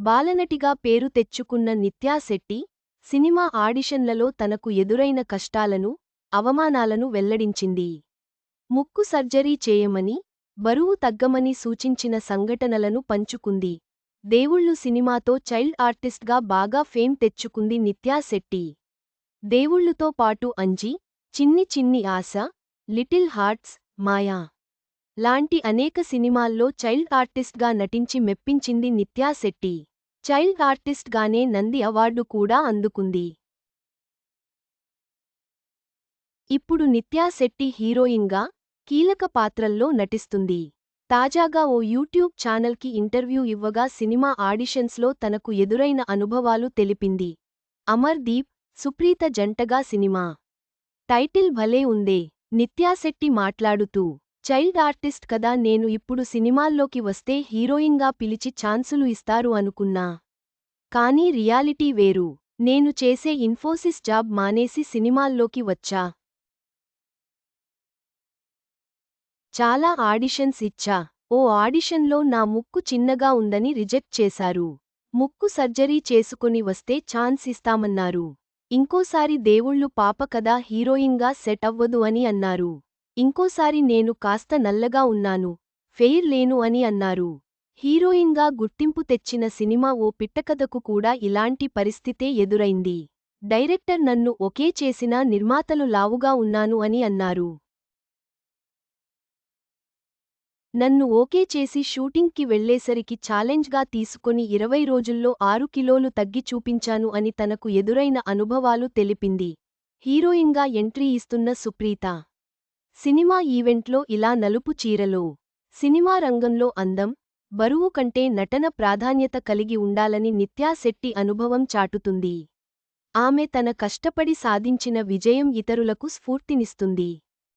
బాలనటిగా పేరు తెచ్చుకున్న నిత్యా శెట్టి సినిమా ఆడిషన్లలో తనకు ఎదురైన కష్టాలను అవమానాలను వెల్లడించింది. ముక్కు సర్జరీ చేయమని బరువు తగ్గమని సూచించిన సంఘటనలను పంచుకుంది. దేవుళ్ళు సినిమాతో చైల్డ్ ఆర్టిస్ట్గా బాగా ఫేమ్ తెచ్చుకుంది నిత్యా శెట్టి. దేవుళ్ళుతో పాటు అంజి చిన్ని చిన్ని ఆశ లిటిల్ హార్ట్స్ మాయా లాంటి అనేక సినిమాల్లో చైల్డ్ ఆర్టిస్ట్గా నటించి మెప్పించింది నిత్యా శెట్టి. చైల్డ్ ఆర్టిస్ట్గానే నంది అవార్డు కూడా అందుకుంది. ఇప్పుడు నిత్యా శెట్టి హీరోయిన్గా కీలక పాత్రల్లో నటిస్తుంది. తాజాగా ఓ యూట్యూబ్ ఛానల్కి ఇంటర్వ్యూ ఇవ్వగా సినిమా ఆడిషన్స్లో తనకు ఎదురైన అనుభవాలు తెలిపింది. అమర్దీప్ సుప్రీత జంటగా సినిమా. టైటిల్ భలే ఉందే నిత్యాశెట్టి మాట్లాడుతూ చైల్డ్ ఆర్టిస్ట్ కదా నేను ఇప్పుడు సినిమాల్లోకి వస్తే హీరోయిన్గా పిలిచి ఛాన్సులు ఇస్తారు అనుకున్నా. కానీ రియాలిటీ వేరు. నేను చేసే ఇన్ఫోసిస్ జాబ్ మానేసి సినిమాల్లోకి వచ్చా. చాలా ఆడిషన్స్ ఇచ్చా. ఓ ఆడిషన్లో నా ముక్కు చిన్నగా ఉందని రిజెక్ట్ చేశారు. ముక్కు సర్జరీ చేసుకుని వస్తే ఛాన్స్ ఇస్తామన్నారు. ఇంకోసారి దేవుళ్ళు పాప కదా హీరోయిన్గా సెట్ అవ్వదు అని అన్నారు. ఇంకోసారి నేను కాస్త నల్లగా ఉన్నాను. ఫెయిర్ లేను అని అన్నారు. హీరోయిన్గా గుర్తింపు తెచ్చిన సినిమా ఓ పిట్టకథకు కూడా ఇలాంటి పరిస్థితే ఎదురైంది. డైరెక్టర్ నన్ను ఒకే చేసినా నిర్మాతలు లావుగా ఉన్నాను అని అన్నారు. నన్ను ఓకే చేసి షూటింగ్కి వెళ్ళేసరికి ఛాలెంజ్గా తీసుకొని ఇరవై రోజుల్లో ఆరు కిలోలు తగ్గి చూపించాను అని తనకు ఎదురైన అనుభవాలు తెలిపింది. హీరోయిన్గా ఎంట్రీ ఇస్తున్న సుప్రీత సినిమా ఈవెంట్లో ఇలా నలుపు చీరలో. సినిమా రంగంలో అందం బరువు కంటే నటన ప్రాధాన్యత కలిగి ఉండాలని నిత్యా శెట్టి అనుభవం చాటుతుంది. ఆమె తన కష్టపడి సాధించిన విజయం ఇతరులకు స్ఫూర్తినిస్తుంది.